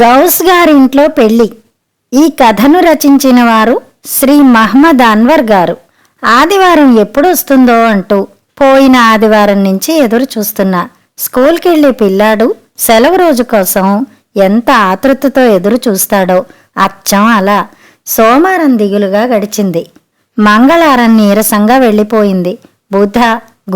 గౌస్ గారింట్లో పెళ్ళి. ఈ కథను రచించిన వారు శ్రీ మహమ్మద్ అన్వర్ గారు. ఆదివారం ఎప్పుడు వస్తుందో అంటూ పోయిన ఆదివారం నుంచి ఎదురు చూస్తున్నా స్కూల్కెళ్ళే పిల్లాడు సెలవు రోజు కోసం ఎంత ఆతృతతో ఎదురు చూస్తాడో అచ్చం అలా సోమవారం దిగులుగా గడిచింది. మంగళవారం నీరసంగా వెళ్ళిపోయింది. బుధ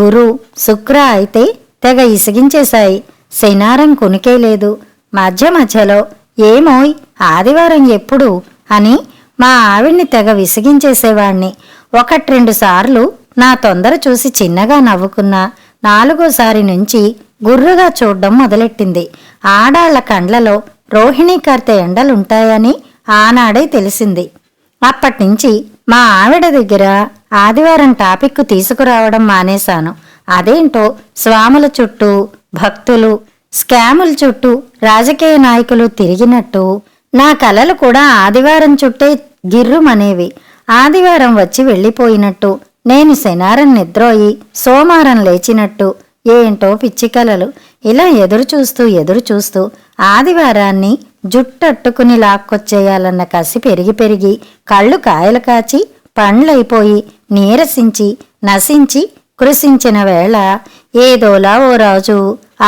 గురు శుక్ర అయితే తెగ ఇసిగించేశాయి. శనారం కునికే లేదు. మధ్య మధ్యలో ఏమోయ్ ఆదివారం ఎప్పుడు అని మా ఆవిడ్ని తెగ విసిగించేసేవాణ్ణి. ఒకట్రెండు సార్లు నా తొందర చూసి చిన్నగా నవ్వుకున్నా నాలుగోసారి నుంచి గుర్రుగా చూడ్డం మొదలెట్టింది. ఆడాళ్ళ కండ్లలో రోహిణీకర్త ఎండలుంటాయని ఆనాడే తెలిసింది. అప్పటినుంచి మా ఆవిడ దగ్గర ఆదివారం టాపిక్ తీసుకురావడం మానేశాను. అదేంటో స్వాముల చుట్టూ భక్తులు స్కాముల చుట్టూ రాజకీయ నాయకులు తిరిగినట్టు నా కలలు కూడా ఆదివారం చుట్టే గిర్రుమనేవి. ఆదివారం వచ్చి వెళ్ళిపోయినట్టు నేను శనారం నిద్రోయి సోమవారం లేచినట్టు ఏంటో పిచ్చి కలలు. ఇలా ఎదురు చూస్తూ ఎదురు చూస్తూ ఆదివారాన్ని జుట్టట్టుకుని లాక్కొచ్చేయాలన్న కసి పెరిగి పెరిగి కళ్ళు కాయలు కాచి పండ్లైపోయి నీరసించి నశించి కృషించిన వేళ ఏదోలా ఓ రాజు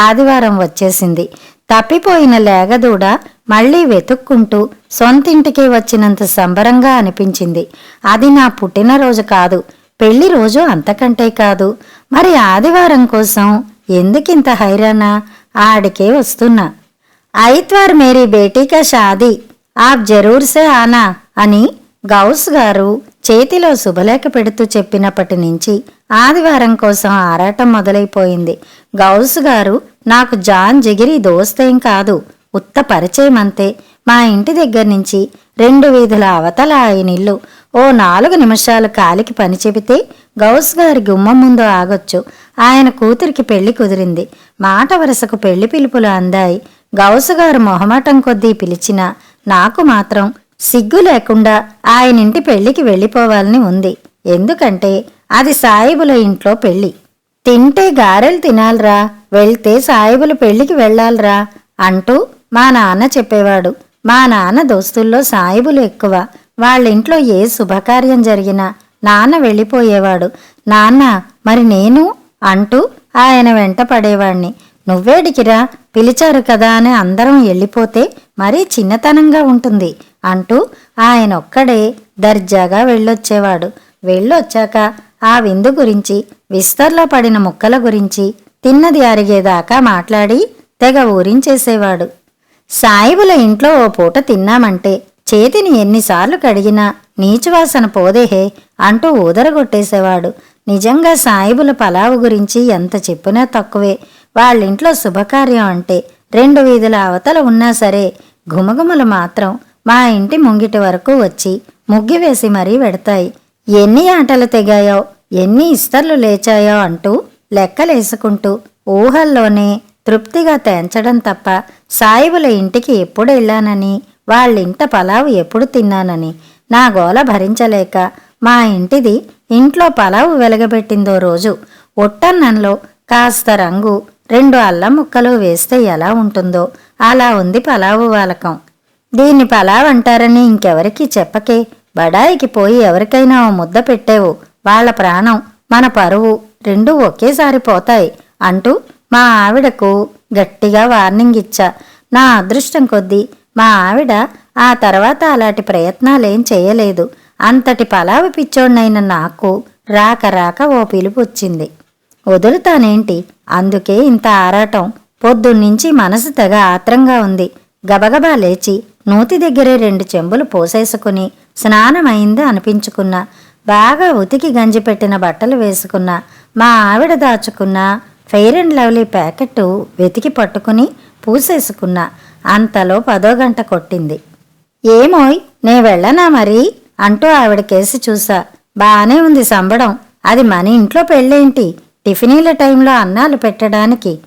ఆదివారం వచ్చేసింది. తప్పిపోయిన లేగదూడ మళ్ళీ వెతుక్కుంటూ సొంతింటికి వచ్చినంత సంబరంగా అనిపించింది. అది నా పుట్టినరోజు కాదు పెళ్ళి రోజు అంతకంటే కాదు. మరి ఆదివారం కోసం ఎందుకింత హైరానా ఆడికే వస్తున్నా. ఐత్వార్ మేరీ బేటీకా షాదీ ఆప్ జరూర్ సే ఆనా అని గౌస్ గారు చేతిలో శుభలేఖ పెడుతూ చెప్పినప్పటి నుంచి ఆదివారం కోసం ఆరాటం మొదలైపోయింది. గౌస్ గారు నాకు జాన్ జిగిరి దోస్తేం కాదు ఉత్త పరిచయం అంతే. మా ఇంటి దగ్గర నుంచి రెండు వీధుల అవతల ఆయన ఇల్లు ఓ నాలుగు నిమిషాలు కాలికి పని చెబితే గౌస్ గారి గుమ్మం ముందు ఆగొచ్చు. ఆయన కూతురికి పెళ్ళి కుదిరింది. మాట వరుసకు పెళ్ళి పిలుపులు అందాయి. గౌసు గారు మొహమాటం కొద్దీ పిలిచినా నాకు మాత్రం సిగ్గు లేకుండా ఆయనింటి పెళ్ళికి వెళ్ళిపోవాలని ఉంది. ఎందుకంటే అది సాయిబుల ఇంట్లో పెళ్ళి తింటే గారెలు తినాలిరా వెళ్తే సాయిబుల పెళ్ళికి వెళ్ళాలిరా అంటూ మా నాన్న చెప్పేవాడు. మా నాన్న దోస్తుల్లో సాయిబులు ఎక్కువ. వాళ్ళింట్లో ఏ శుభకార్యం జరిగినా నాన్న వెళ్ళిపోయేవాడు. నాన్న మరి నేను? అంటూ ఆయన వెంట పడేవాణ్ణి. నువ్వేడికిరా పిలిచారు కదా అని అందరం వెళ్ళిపోతే మరీ చిన్నతనంగా ఉంటుంది. అంటూ ఆయన ఒక్కడే దర్జాగా వెళ్ళొచ్చేవాడు. వెళ్ళొచ్చాక ఆ విందు గురించి విస్తర్లో పడిన ముక్కల గురించి తిన్నది అరిగేదాకా మాట్లాడి తెగ ఊరించేసేవాడు. సాయిబుల ఇంట్లో ఓ పూట తిన్నామంటే చేతిని ఎన్నిసార్లు కడిగినా నీచువాసన పోదేహే అంటూ ఊదరగొట్టేసేవాడు. నిజంగా సాయిబుల పలావు గురించి ఎంత చెప్పినా తక్కువే. వాళ్ళింట్లో శుభకార్యం అంటే రెండు వీధుల అవతల ఉన్నా సరే ఘుమఘుమలు మాత్రం మా ఇంటి ముంగిటి వరకు వచ్చి ముగ్గి వేసి మరీ పెడతాయి. ఎన్ని ఆటలు తెగాయో ఎన్ని ఇస్తర్లు లేచాయో అంటూ లెక్కలేసుకుంటూ ఊహల్లోనే తృప్తిగా తేంచడం తప్ప సాయిబుల ఇంటికి ఎప్పుడు వెళ్ళానని వాళ్ళింట పలావు ఎప్పుడు తిన్నానని నా గోల భరించలేక మా ఇంటిది ఇంట్లో పలావు వెలగబెట్టిందో రోజు ఒట్టన్నంలో కాస్త రంగు రెండు అల్లం ముక్కలు వేస్తే ఎలా ఉంటుందో అలా ఉంది పలావు వాలకం. దీన్ని పలావ్ అంటారని ఇంకెవరికీ చెప్పకే. బడాయికి పోయి ఎవరికైనా ఓ ముద్ద పెట్టేవు. వాళ్ళ ప్రాణం మన పరువు రెండూ ఒకేసారి పోతాయి అంటూ మా ఆవిడకు గట్టిగా వార్నింగ్ ఇచ్చా. నా అదృష్టం కొద్దీ మా ఆవిడ ఆ తర్వాత అలాంటి ప్రయత్నాలేం చేయలేదు. అంతటి పలావు పిచ్చోడినైన నాకు రాక రాక ఓ పిలుపు వచ్చింది. వదులుతానేంటి? అందుకే ఇంత ఆరాటం. పొద్దున్నీ మనసు తెగ ఆత్రంగా ఉంది. గబగబా లేచి నూతి దగ్గరే రెండు చెంబులు పోసేసుకుని స్నానమైంది అనిపించుకున్నా బాగా ఉతికి గంజి పెట్టిన బట్టలు వేసుకున్నా మా ఆవిడ దాచుకున్న ఫెయిర్ అండ్ లవ్లీ ప్యాకెట్ వెతికి పట్టుకుని పూసేసుకున్నా అంతలో పదో గంట కొట్టింది. ఏమోయ్ నే వెళ్ళనా మరి? అంటూ ఆవిడ కేసి చూసా. బానే ఉంది సంబడం. అది మన ఇంట్లో పెళ్ళేంటి? టిఫినీల టైంలో అన్నాలు పెట్టడానికి.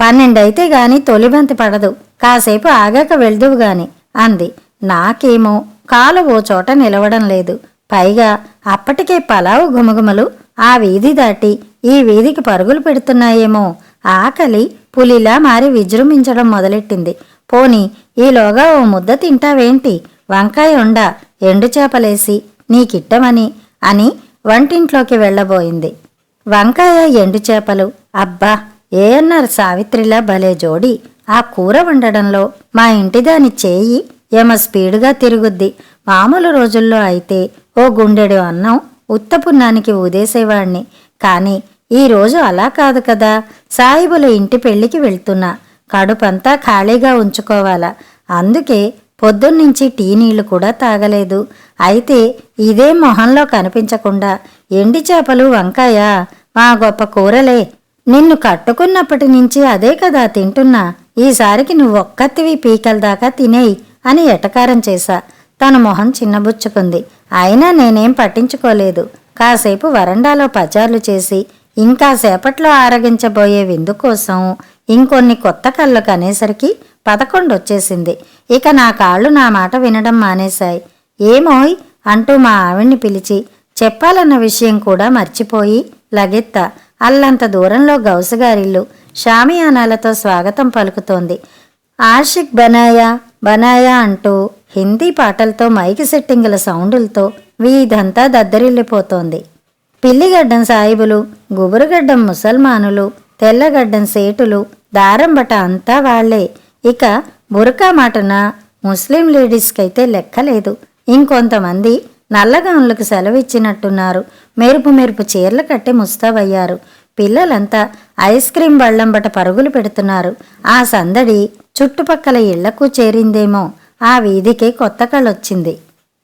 పన్నెండైతే గాని తొలిబంతి పడదు. కాసేపు ఆగాక వెళ్దువు గాని. అంది. నాకేమో కాలు ఓ చోట నిలవడం లేదు. పైగా అప్పటికే పలావు గుమగుమలు ఆ వీధి దాటి ఈ వీధికి పరుగులు పెడుతున్నాయేమో. ఆకలి పులిలా మారి విజృంభించడం మొదలెట్టింది. పోని ఈలోగా ఓ ముద్ద తింటావేంటి? వంకాయ ఉండ ఎండు చేపలేసి నీకిట్టమని అని వంటింట్లోకి వెళ్ళబోయింది. వంకాయ ఎండు చేపలు అబ్బా ఏఎన్ఆర్ సావిత్రిలా భలే జోడి. ఆ కూర వండడంలో మా ఇంటిదాని చేయి ఏమ స్పీడ్గా తిరుగుద్ది. మామూలు రోజుల్లో అయితే ఓ గుండెడు అన్నం ఉత్తపున్నానికి ఊదేసేవాణ్ణి. కానీ ఈ రోజు అలా కాదు కదా. సాయిబుల ఇంటి పెళ్ళికి వెళ్తున్నా. కడుపంతా ఖాళీగా ఉంచుకోవాలా. అందుకే పొద్దున్నుంచి టీ నీళ్ళు కూడా తాగలేదు. అయితే ఇదే మొహంలో కనిపించకుండా ఎండి చేపలు వంకాయ? మా గొప్ప కూరలే. నిన్ను కట్టుకున్నప్పటి నుంచి అదే కదా తింటున్నా. ఈసారికి నువ్వు ఒక్కతివి పీకల దాకా తినేయి అని ఎటకారం చేశా. తన మొహం చిన్నబుచ్చుకుంది. అయినా నేనేం పట్టించుకోలేదు. కాసేపు వరండాలో పచార్లు చేసి ఇంకా సేపట్లో ఆరగించబోయే విందు కోసం ఇంకొన్ని కొత్త కళ్ళు కనేసరికి పదకొండు వచ్చేసింది ఇక నా కాళ్ళు నా మాట వినడం మానేశాయి. ఏమోయ్ అంటూ మా ఆవిడ్ని పిలిచి చెప్పాలన్న విషయం కూడా మర్చిపోయి లగెత్త. అల్లంత దూరంలో గౌసుగారిల్లు షామియానాలతో స్వాగతం పలుకుతోంది. ఆషిక్ బనాయా బనాయా అంటూ హిందీ పాటలతో మైక్ సెట్టింగుల సౌండులతో వీధంతా దద్దరిల్లిపోతోంది. పిల్లిగడ్డం సాయిబులు గుబురుగడ్డం ముసల్మానులు తెల్లగడ్డం సేటులు దారంబట అంతా వాళ్ళే. ఇక బురకా మాటన ముస్లిం లేడీస్కైతే లెక్కలేదు. ఇంకొంతమంది నల్లగౌన్లకు సెలవిచ్చినట్టున్నారు. మెరుపు మెరుపు చీరలు కట్టి ముస్తాబయ్యారు. పిల్లలంతా ఐస్ క్రీం బళ్ళంబట పరుగులు పెడుతున్నారు. ఆ సందడి చుట్టుపక్కల ఇళ్ళకు చేరిందేమో. ఆ వీధికి కొత్త కళ్ళొచ్చింది.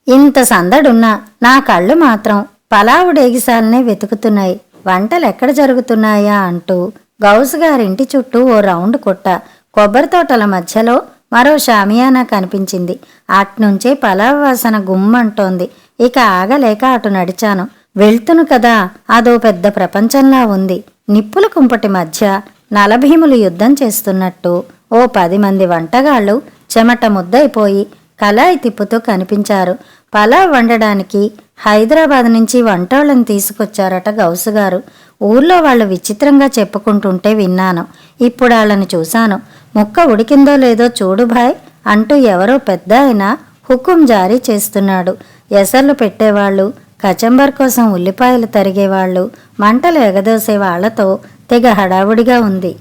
ఇంత సందడున్నా నా కళ్ళు మాత్రం పలావుడేగిసాలనే వెతుకుతున్నాయి. వంటలు ఎక్కడ జరుగుతున్నాయా అంటూ గౌస్ గారింటి చుట్టూ ఓ రౌండ్ కొట్ట కొబ్బరి తోటల మధ్యలో మరో షామియానా కనిపించింది. అట్నుంచే పలావ్ వాసన గుమ్మంటోంది. ఇక ఆగలేక అటు నడిచాను. వెళ్తును కదా అదో పెద్ద ప్రపంచంలా ఉంది. నిప్పుల కుంపటి మధ్య నలభీములు యుద్ధం చేస్తున్నట్టు ఓ పది మంది వంటగాళ్ళు చెమట ముద్దైపోయి కలాయి తిప్పుతూ కనిపించారు. పలావ్ వండడానికి హైదరాబాద్ నుంచి వంటోళ్ళని తీసుకొచ్చారట గౌసుగారు ఊర్లో వాళ్ళు విచిత్రంగా చెప్పుకుంటుంటే విన్నాను. ఇప్పుడు వాళ్ళని చూశాను. ముక్క ఉడికిందో లేదో చూడు భాయ్ అంటూ ఎవరో పెద్ద ఆయన హుకుం జారీ చేస్తున్నాడు. ఎసర్లు పెట్టేవాళ్ళు కచంబర్ కోసం ఉల్లిపాయలు తరిగేవాళ్ళు మంటలు ఎగదోసే వాళ్ళతో తెగ హడావుడిగా ఉంది.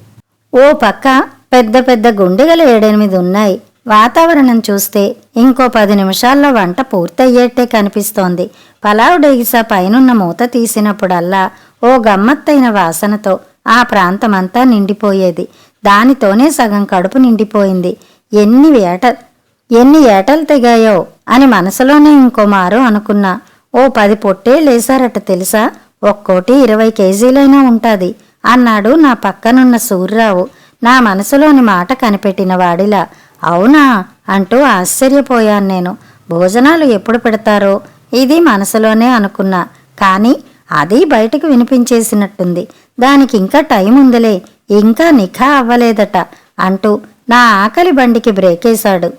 ఓ పక్క పెద్ద పెద్ద గుండెగలు ఏడెనిమిది ఉన్నాయి. వాతావరణం చూస్తే ఇంకో పది నిమిషాల్లో వంట పూర్తయ్యేట్టే కనిపిస్తోంది. పలావ్ డేగిసా పైనున్న మూత తీసినప్పుడల్లా ఓ గమ్మత్తైన వాసనతో ఆ ప్రాంతమంతా నిండిపోయేది. దానితోనే సగం కడుపు నిండిపోయింది. ఎన్ని వేట ఎన్ని ఏటలు తెగాయో అని మనసులోనే ఇంకో మారు అనుకున్నా. ఓ పది పొట్టేళ్ళేశారట తెలుసా? ఒక్కోటి ఇరవై కేజీలైనా ఉంటాది. అన్నాడు నా పక్కనున్న సూర్రావు. నా మనసులోని మాట కనిపెట్టిన వాడిలా. అవునా? అంటూ ఆశ్చర్యపోయాను నేను. భోజనాలు ఎప్పుడు పెడతారో? ఇది మనసులోనే అనుకున్నా. కానీ అది బయటకు వినిపించేసినట్టుంది. దానికి ఇంకా టైం ఉందిలే. ఇంకా నిఖా అవ్వలేదట అంటూ నా ఆకలి బండికి బ్రేకేశాడు.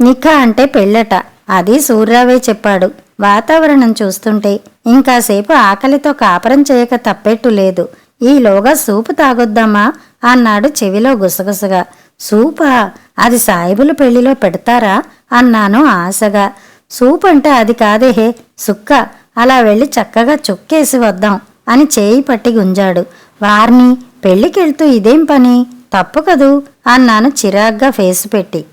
నిఖా అంటే పెళ్ళట. అది సూర్రావే చెప్పాడు. వాతావరణం చూస్తుంటే ఇంకాసేపు ఆకలితో కాపరం చేయక తప్పెట్టు లేదు. ఈలోగా సూపు తాగొద్దామా? అన్నాడు చెవిలో గుసగుసగా. సూపా అది సాయిబుల పెళ్ళిలో పెడతారా? అన్నాను ఆశగా. సూప్ అంటే అది కాదేహే సుక్క అలా వెళ్ళి చక్కగా చుక్కేసి వద్దాం అని చేయి పట్టి గుంజాడు. వారిని పెళ్ళికెళ్తూ ఇదేం పని? తప్పు కదూ? అన్నాను చిరాగ్గా ఫేసు పెట్టి.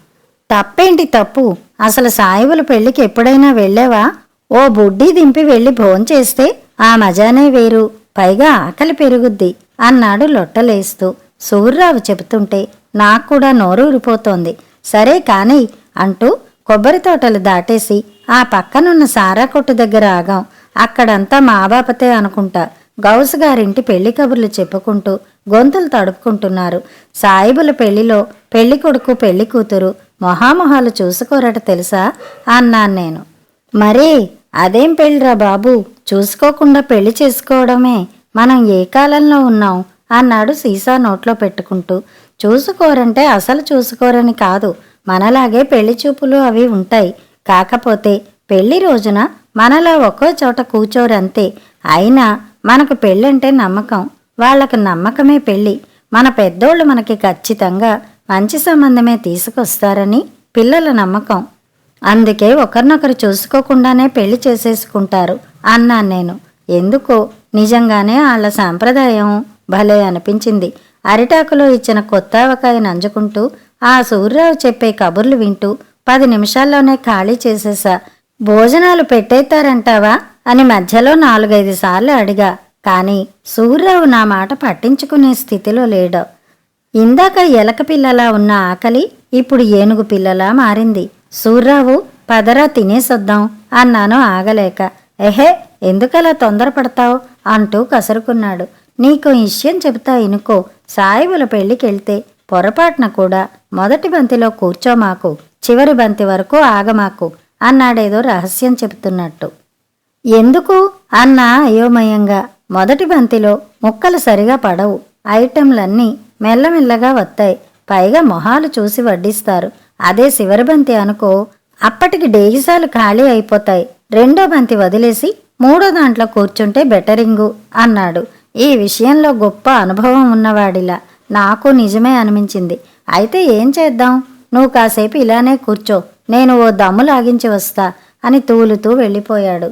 తప్పేంటి తప్పు? అసలు సాయిబుల పెళ్ళికి ఎప్పుడైనా వెళ్ళావా? ఓ బుడ్డీ దింపి వెళ్ళి భోంచేస్తే ఆ మజానే వేరు. పైగా ఆకలి పెరుగుద్ది అన్నాడు లొట్టలేస్తూ. సూర్రావు చెబుతుంటే నాకు కూడా నోరు ఊరిపోతోంది సరే కాని అంటూ కొబ్బరి తోటలు దాటేసి ఆ పక్కనున్న సారా కొట్టు దగ్గర ఆగాం. అక్కడంతా మా బాపతే అనుకుంటా. గౌస్ గారింటి పెళ్ళి కబుర్లు చెప్పుకుంటూ గొంతులు తడుపుకుంటున్నారు. సాయిబుల పెళ్ళిలో పెళ్ళి కొడుకు పెళ్ళి కూతురు మొహామొహాలు చూసుకోరట తెలుసా? అన్నాను నేను. మరే అదేం పెళ్ళిరా బాబు? చూసుకోకుండా పెళ్ళి చేసుకోవడమే. మనం ఏ కాలంలో ఉన్నాం? అన్నాడు సీసా నోట్లో పెట్టుకుంటూ. చూసుకోరంటే అసలు చూసుకోరని కాదు. మనలాగే పెళ్ళి చూపులు అవి ఉంటాయి. కాకపోతే పెళ్ళి రోజున మనలా ఒక్కో చోట కూర్చోరంతే. అయినా మనకు పెళ్ళంటే నమ్మకం. వాళ్ళకు నమ్మకమే పెళ్ళి మన పెద్దోళ్ళు మనకి ఖచ్చితంగా మంచి సంబంధమే తీసుకొస్తారని పిల్లల నమ్మకం. అందుకే ఒకరినొకరు చూసుకోకుండానే పెళ్ళి చేసేసుకుంటారు అన్నాను నేను. ఎందుకో? నిజంగానే వాళ్ళ సాంప్రదాయం భలే అనిపించింది. అరిటాకులో ఇచ్చిన కొత్త ఆవకాయ నంజుకుంటూ ఆ సూర్యరావు చెప్పే కబుర్లు వింటూ పది నిమిషాల్లోనే ఖాళీ చేసేసా. భోజనాలు పెట్టేస్తారంటావా అని మధ్యలో నాలుగైదు సార్లు అడిగా. కానీ సూర్యరావు నా మాట పట్టించుకునే స్థితిలో లేడు. ఇందాక ఎలక పిల్లలా ఉన్న ఆకలి ఇప్పుడు ఏనుగు పిల్లలా మారింది. సూర్రావు పదరా తినేసొద్దాం అన్నాను ఆగలేక. ఎహే ఎందుకలా తొందరపడతావు? అంటూ కసురుకున్నాడు. నీకు విషయం చెబుతా ఇనుకో. సాయిబుల పెళ్ళికెళ్తే పొరపాటున కూడా మొదటి బంతిలో కూర్చోమాకు చివరి బంతి వరకు ఆగమాకు అన్నాడేదో రహస్యం చెబుతున్నట్టు. ఎందుకు? అన్నా అయోమయంగా. మొదటి బంతిలో ముక్కలు సరిగా పడవు. ఐటెంలన్నీ మెల్లమెల్లగా వస్తాయి పైగా మొహాలు చూసి వడ్డిస్తారు. అదే చివరి బంతి అనుకో. అప్పటికి డేగిసాలు ఖాళీ అయిపోతాయి. రెండో బంతి వదిలేసి మూడో దాంట్లో కూర్చుంటే బెటరింగు అన్నాడు. ఈ విషయంలో గొప్ప అనుభవం ఉన్నవాడిలా. నాకు నిజమే అనిపించింది. అయితే ఏం చేద్దాం? నువ్వు కాసేపు ఇలానే కూర్చో. నేను ఓ దమ్ము లాగించి వస్తా అని తూలుతూ వెళ్ళిపోయాడు.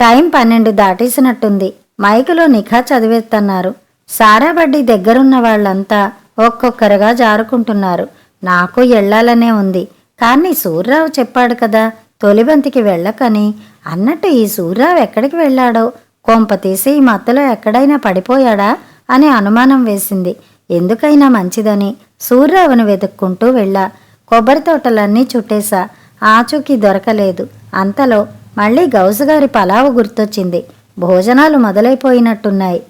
టైం పన్నెండు దాటేసినట్టుంది. మైకులో నిఖా చదివేస్తున్నారు సారాబడ్డి దగ్గరున్న వాళ్ళంతా ఒక్కొక్కరుగా జారుకుంటున్నారు. నాకు వెళ్ళాలనే ఉంది. కానీ సూర్రావు చెప్పాడు కదా తొలిబంతికి వెళ్ళకని. అన్నట్టు ఈ సూర్రావు ఎక్కడికి వెళ్ళాడో? కొంప తీసి ఈ మత్తులో ఎక్కడైనా పడిపోయాడా? అని అనుమానం వేసింది. ఎందుకైనా మంచిదని. సూర్రావును వెతుక్కుంటూ వెళ్ళా. కొబ్బరి తోటలన్నీ చుట్టేశా. ఆచూకీ దొరకలేదు. అంతలో మళ్ళీ గౌసుగారి పలావు గుర్తొచ్చింది. భోజనాలు మొదలైపోయినట్టున్నాయి.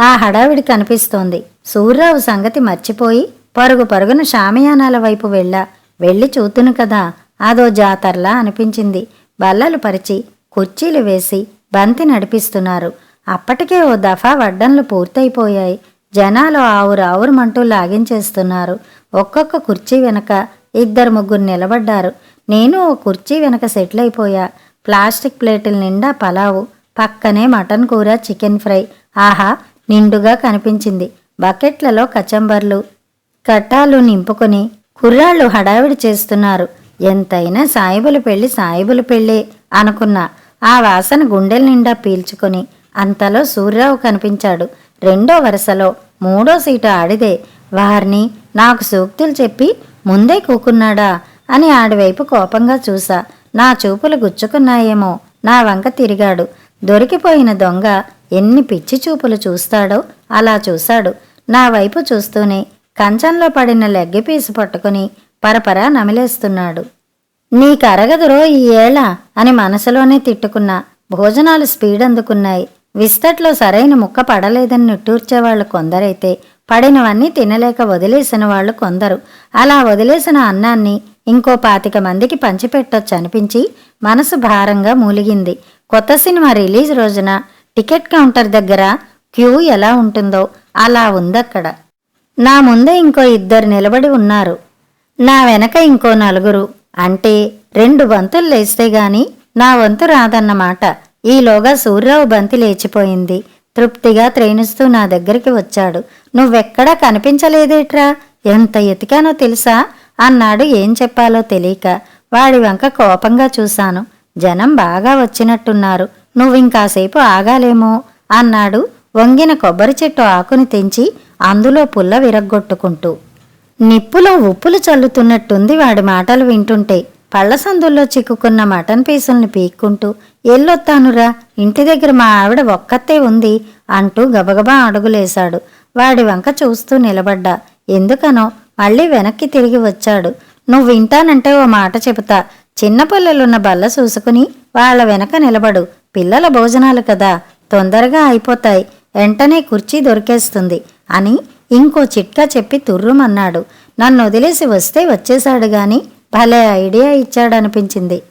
ఆ హడావిడి కనిపిస్తోంది. సూర్రావు సంగతి మర్చిపోయి పరుగు పరుగున షామియానాల వైపు వెళ్ళా వెళ్ళి చూతును కదా. అదో జాతరలా అనిపించింది. బల్లలు పరిచి కుర్చీలు వేసి బంతి నడిపిస్తున్నారు. అప్పటికే ఓ దఫా వడ్డన్లు పూర్తయిపోయాయి. జనాలు ఆవురు ఆవురుమంటూ లాగించేస్తున్నారు. ఒక్కొక్క కుర్చీ వెనక ఇద్దరు ముగ్గురు నిలబడ్డారు. నేను ఓ కుర్చీ వెనక సెటిల్ అయిపోయా ప్లాస్టిక్ ప్లేటుల నిండా పలావు పక్కనే మటన్ కూర చికెన్ ఫ్రై. ఆహా నిండుగా కనిపించింది. బకెట్లలో కచంబర్లు కట్టాలు నింపుకొని కుర్రాళ్ళు హడావిడి చేస్తున్నారు. ఎంతైనా సాయిబుల పెళ్ళి సాయిబుల పెళ్ళే అనుకున్నా. ఆ వాసన గుండెల నిండా పీల్చుకొని అంతలో సూర్యరావు కనిపించాడు. రెండో వరుసలో మూడో సీటు ఆడిదే. వారిని నాకు సూక్తులు చెప్పి ముందే కూకున్నాడా అని ఆడివైపు కోపంగా చూసా. నా చూపులు గుచ్చుకున్నాయేమో. నా వంక తిరిగాడు. దొరికిపోయిన దొంగ ఎన్ని పిచ్చి చూపులు చూస్తాడో అలా చూశాడు. నా వైపు చూస్తూనే కంచంలో పడిన లెగ్గి పీసు పట్టుకుని పరపరా నమిలేస్తున్నాడు. నీకరగదురో ఈ ఏళ అని మనసులోనే తిట్టుకున్నా భోజనాలు స్పీడ్ అందుకున్నాయి విస్తట్లో సరైన ముక్క పడలేదని నిట్టూర్చేవాళ్ళు కొందరైతే పడినవన్నీ తినలేక వదిలేసిన వాళ్ళు కొందరు. అలా వదిలేసిన అన్నాన్ని ఇంకో పాతిక మందికి పంచిపెట్టొచ్చు అనిపించి మనసు భారంగా మూలిగింది. కొత్త సినిమా రిలీజ్ రోజున టికెట్ కౌంటర్ దగ్గర క్యూ ఎలా ఉంటుందో అలా ఉందక్కడ. నా ముందు ఇంకో ఇద్దరు నిలబడి ఉన్నారు. నా వెనక ఇంకో నలుగురు. అంటే రెండు బంతులు లేస్తే గాని నా వంతు రాదన్నమాట. ఈలోగా సూర్యరావు బంతి లేచిపోయింది. తృప్తిగా త్రేణిస్తూ నా దగ్గరికి వచ్చాడు. నువ్వెక్కడా కనిపించలేదేట్రా? ఎంత ఎతికానో తెలుసా? అన్నాడు ఏం చెప్పాలో తెలియక. వాడి వంక కోపంగా చూశాను. జనం బాగా వచ్చినట్టున్నారు. నువ్వింకాసేపు ఆగాలేమో? అన్నాడు వంగిన కొబ్బరి చెట్టు ఆకుని తెంచి అందులో పుల్ల విరగ్గొట్టుకుంటూ. నిప్పులో ఉప్పులు చల్లుతున్నట్టుంది వాడి మాటలు వింటుంటే. పళ్ళ సందుల్లో చిక్కుకున్న మటన్ పీసుల్ని పీక్కుంటూ ఎల్లొత్తానురా ఇంటి దగ్గర మా ఆవిడ ఒక్కతే ఉంది అంటూ గబగబా అడుగులేశాడు. వాడి వంక చూస్తూ నిలబడ్డా. ఎందుకనో మళ్ళీ వెనక్కి తిరిగి వచ్చాడు. నువ్వు వింటానంటే ఓ మాట చెబుతా. చిన్న పిల్లలున్న బల్ల చూసుకుని వాళ్ళ వెనక నిలబడు. పిల్లల భోజనాలు కదా తొందరగా అయిపోతాయి. వెంటనే కుర్చీ దొరికేస్తుంది. అని ఇంకో చిట్కా చెప్పి తుర్రుమన్నాడు. నన్ను వదిలేసి వస్తే వచ్చేశాడు గాని భలే ఐడియా ఇచ్చాడనిపించింది.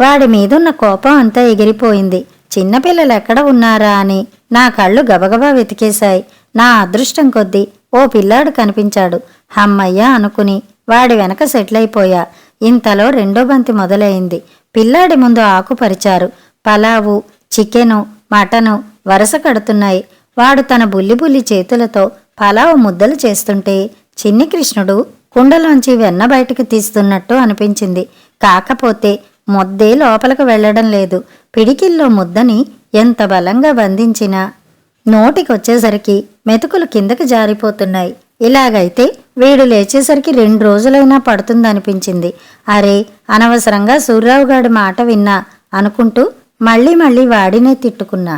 వాడి మీదున్న కోపం అంతా ఎగిరిపోయింది. చిన్నపిల్లలు ఎక్కడ ఉన్నారా అని నా కళ్ళు గబగబా వెతికేశాయి. నా అదృష్టం కొద్దీ ఓ పిల్లాడు కనిపించాడు. హమ్మయ్య అనుకుని వాడి వెనక సెటిల్ అయిపోయా ఇంతలో రెండో బంతి మొదలైంది. పిల్లాడి ముందు ఆకు పరిచారు పలావు చికెను మటను వరస కడుతున్నాయి. వాడు తన బుల్లి బుల్లి చేతులతో పలావు ముద్దలు చేస్తుంటే చిన్ని కృష్ణుడు కుండలోంచి వెన్న బయటకు తీస్తున్నట్టు అనిపించింది. కాకపోతే ముద్దే లోపలికి వెళ్ళడం లేదు. పిడికిల్లో ముద్దని ఎంత బలంగా బంధించినా నోటికొచ్చేసరికి మెతుకులు కిందకి జారిపోతున్నాయి. ఇలాగైతే వీడు లేచేసరికి రెండు రోజులైనా పడుతుందనిపించింది. అరే అనవసరంగా సూర్రావు గాడి మాట విన్నా అనుకుంటూ మళ్ళీ మళ్ళీ వాడినే తిట్టుకున్నా.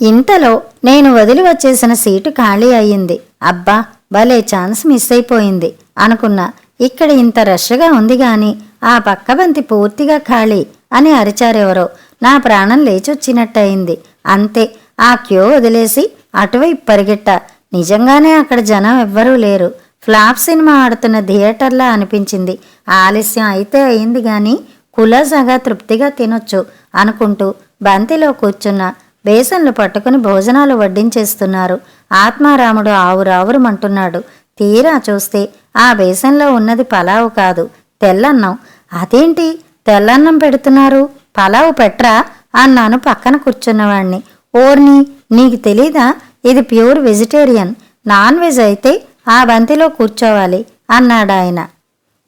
ఇంతలో నేను వదిలి వచ్చేసిన సీటు ఖాళీ అయ్యింది. అబ్బా భలే ఛాన్స్ మిస్ అయిపోయింది అనుకున్నా. ఇక్కడ ఇంత రష్గా ఉంది గాని ఆ పక్కబంతి పూర్తిగా ఖాళీ అని అరిచారెవరో. నా ప్రాణం లేచొచ్చినట్టయింది. అంతే ఆ క్యూ వదిలేసి అటువైపు పరిగెట్ట. నిజంగానే అక్కడ జనం ఎవ్వరూ లేరు. ఫ్లాప్ సినిమా ఆడుతున్న థియేటర్లా అనిపించింది. ఆలస్యం అయితే అయింది గాని కులాసాగా తృప్తిగా తినొచ్చు అనుకుంటూ బంతిలో కూర్చున్న బేసన్లు పట్టుకుని భోజనాలు వడ్డించేస్తున్నారు. ఆత్మారాముడు ఆవురావురమంటున్నాడు. తీరా చూస్తే ఆ బేసన్లో ఉన్నది పలావు కాదు. తెల్లన్నం. అదేంటి? తెల్లన్నం పెడుతున్నారు? పలావు పెట్రా అన్నాను పక్కన కూర్చున్నవాణ్ణి. ఓర్ని నీకు తెలీదా? ఇది ప్యూర్ వెజిటేరియన్. నాన్ వెజ్ అయితే ఆ బంతిలో కూర్చోవాలి అన్నాడాయన.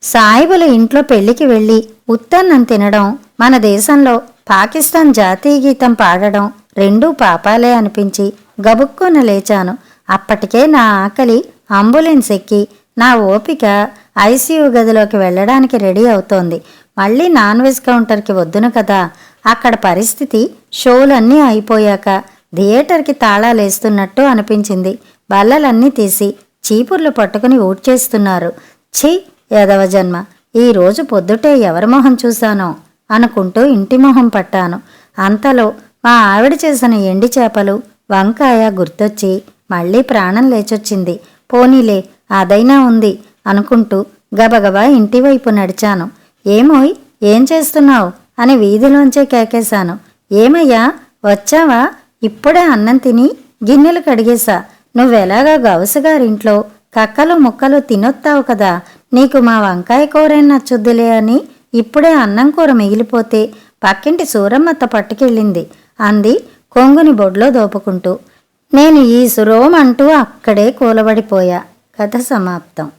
సాయిబుల ఇంట్లో పెళ్ళికి వెళ్ళి ఉత్తన్నం తినడం మన దేశంలో పాకిస్తాన్ జాతీయ గీతం పాడడం రెండూ పాపాలే అనిపించి గబుక్కున లేచాను. అప్పటికే నా ఆకలి అంబులెన్స్ ఎక్కి నా ఓపిక ఐసీయూ గదిలోకి వెళ్ళడానికి రెడీ అవుతోంది. మళ్ళీ నాన్ వెజ్ కౌంటర్కి వద్దును కదా. అక్కడ పరిస్థితి షోలన్నీ అయిపోయాక థియేటర్కి తాళాలేస్తున్నట్టు అనిపించింది. బల్లలన్నీ తీసి చీపుర్లు పట్టుకుని ఊడ్చేస్తున్నారు. ఛీ యదవ జన్మ ఈరోజు పొద్దుటే ఎవరి మొహం చూశానో అనుకుంటూ ఇంటి మొహం పట్టాను. అంతలో మా ఆవిడ చేసిన ఎండి చేపలు వంకాయ గుర్తొచ్చి మళ్ళీ ప్రాణం లేచొచ్చింది. పోనీలే అదైనా ఉంది అనుకుంటూ గబగబా ఇంటివైపు నడిచాను. ఏమోయ్ ఏం చేస్తున్నావు? అని వీధిలోంచే కేకేశాను. ఏమయ్యా వచ్చావా? ఇప్పుడే అన్నం తిని గిన్నెలు కడిగేశా. నువ్వెలాగా గవసగారింట్లో కక్కలు ముక్కలు తినొత్తావు కదా? నీకు మా వంకాయ కూరైన నచ్చుద్దిలే అని ఇప్పుడే అన్నం కూర మిగిలిపోతే పక్కింటి సూరమ్మత్త పట్టుకెళ్ళింది. అంది కొంగుని బొడ్లో దోపుకుంటూ. నేను ఈ సురోమంటూ అక్కడే కూలబడిపోయా. కథ సమాప్తం.